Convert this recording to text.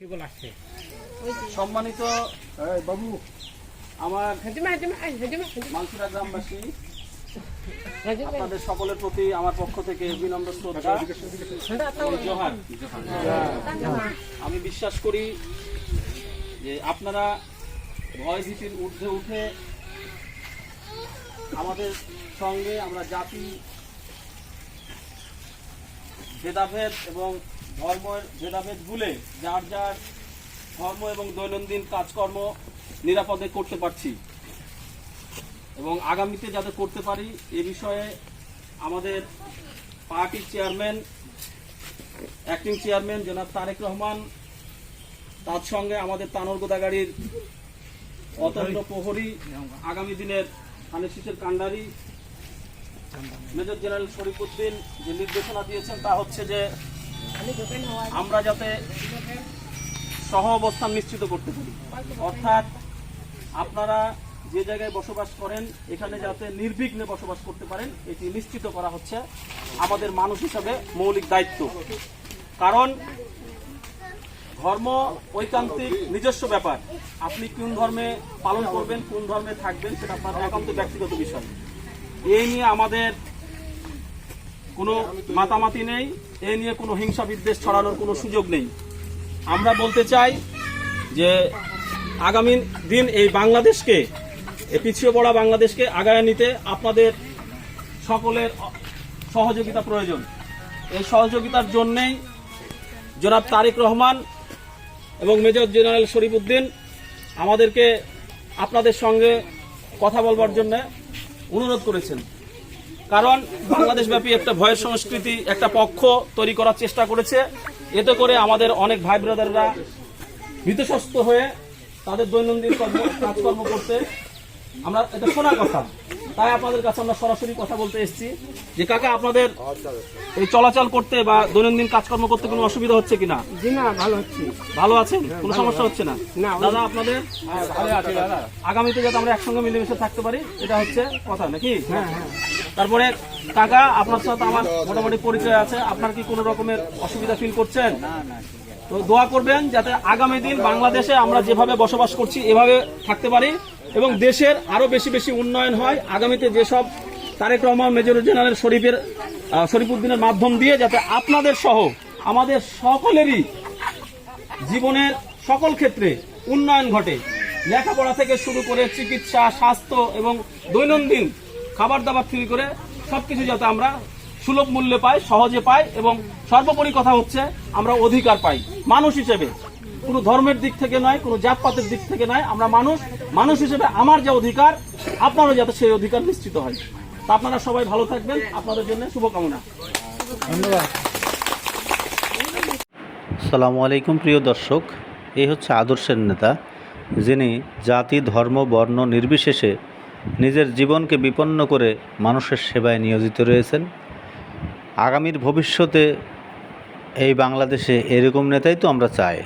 কি বল আসছে সম্মানিত বাবু আমার হাজিমা গ্রামবাসী আপনাদের সকলের প্রতি আমার পক্ষ থেকে বিনম্র শ্রদ্ধা। জোহার। আমি বিশ্বাস করি যে আপনারা ভয় ভীতির ঊর্ধ্বে উঠে আমাদের সঙ্গে আমরা জাতি ভেদাভেদ এবং ধর্মের ভেদাভেদ ভুলে যার যার ধর্ম এবং দৈনন্দিন কাজকর্ম নিরাপদে করতে পারছি। এবং আগামীতে যাতে করতে পারি, এ বিষয়ে আমাদের পার্টির চেয়ারম্যান, অ্যাক্টিং চেয়ারম্যান জনাব তারেক রহমান, তার সঙ্গে আমাদের তানর গোদাগাড়ির অতন্ত্র প্রহরী, আগামী দিনের হানিশিসের কান্ডারি মেজর জেনারেল শরীফুদ্দিন যে নির্দেশনা দিয়েছেন তা হচ্ছে যে আমরা যাতে সহ অবস্থান নিশ্চিত করতে পারি। অর্থাৎ আপনারা যে জায়গায় বসবাস করেন, এখানে যাতে নির্বিঘ্নে বসবাস করতে পারেন, এটি নিশ্চিত করা হচ্ছে আমাদের মানুষ হিসাবে মৌলিক দায়িত্ব। কারণ ধর্ম ঐকান্তিক নিজস্ব ব্যাপার। আপনি কোন ধর্মে পালন করবেন, কোন ধর্মে থাকবেন, সেটা আপনার একান্ত ব্যক্তিগত বিষয়। এই নিয়ে আমাদের কোনো মাতামাতি নেই, এ নিয়ে কোনো হিংসা বিদ্বেষ ছড়ানোর কোনো সুযোগ নেই। আমরা বলতে চাই যে আগামী দিন এই বাংলাদেশকে পিছিয়ে পড়া বাংলাদেশকে আগায় নিতে আপনাদের সকলের সহযোগিতা প্রয়োজন। এই সহযোগিতার জন্যেই জনাব তারেক রহমান এবং মেজর জেনারেল শরীফুদ্দিন আমাদেরকে আপনাদের সঙ্গে কথা বলবার জন্য অনুরোধ করেছেন। কারণ বাংলাদেশব্যাপী একটা ভয়ের সংস্কৃতি, একটা পক্ষ তৈরি করার চেষ্টা করেছে। এতে করে আমাদের অনেক ভাই ব্রাদাররা ভীতস্বস্ত হয়ে তাদের দৈনন্দিন কর্ম কাজকর্ম করতে আমরা এটা শোনা কথা। তাই আপনাদের কাছে আমরা সরাসরি কথা বলতে এসেছি যে কাকা আপনাদের এই চলাচল করতে বা দৈনন্দিন কাজকর্ম করতে কোনো অসুবিধা হচ্ছে কিনা? জি না ভালো হচ্ছে। ভালো আছেন? কোনো সমস্যা হচ্ছে না? না, দাদা আপনাদের? আগামীতে যাতে আমরা একসঙ্গে মিলেমিশে থাকতে পারি এটা হচ্ছে কথা নাকি? হ্যাঁ হ্যাঁ। তারপরে কাকা আপনার সাথে আমার মোটামুটি পরিচয় আছে। আপনার কি কোনো রকমের অসুবিধা ফিল করছেন? তো দোয়া করবেন যাতে আগামী দিন বাংলাদেশে আমরা যেভাবে বসবাস করছি এভাবে থাকতে পারি এবং দেশের আরও বেশি বেশি উন্নয়ন হয়। আগামীতে যেসব তারেক রহমান মেজর জেনারেল শরীফের শরীফুদ্দিনের মাধ্যম দিয়ে যাতে আপনাদের সহ আমাদের সকলেরই জীবনের সকল ক্ষেত্রে উন্নয়ন ঘটে। লেখাপড়া থেকে শুরু করে চিকিৎসা স্বাস্থ্য এবং দৈনন্দিন খাবার দাবার থেকে করে সবকিছু যাতে আমরা সুলভ মূল্যে পাই, সহজে পাই এবং সর্বোপরি কথা হচ্ছে আমরা অধিকার পাই। মানুষ হিসেবে। কোনো ধর্মের দিক থেকে নয়, কোনো জাতপাতের দিক থেকে নয়, আমরা মানুষ। মানুষ হিসেবে আমার যে অধিকার, আপনারও যাতে সেই অধিকার নিশ্চিত হয়। তা আপনারা সবাই ভালো থাকবেন। আপনাদের জন্য শুভকামনা। সালামু আলাইকুম, প্রিয় দর্শক। এই হচ্ছে আদর্শের নেতা, যিনি জাতি, ধর্ম, বর্ণ নির্বিশেষে নিজের জীবনকে বিপন্ন করে মানুষের সেবায় নিয়োজিত রয়েছেন। আগামীর ভবিষ্যতে এই বাংলাদেশে এরকম নেতাই তো আমরা চাই।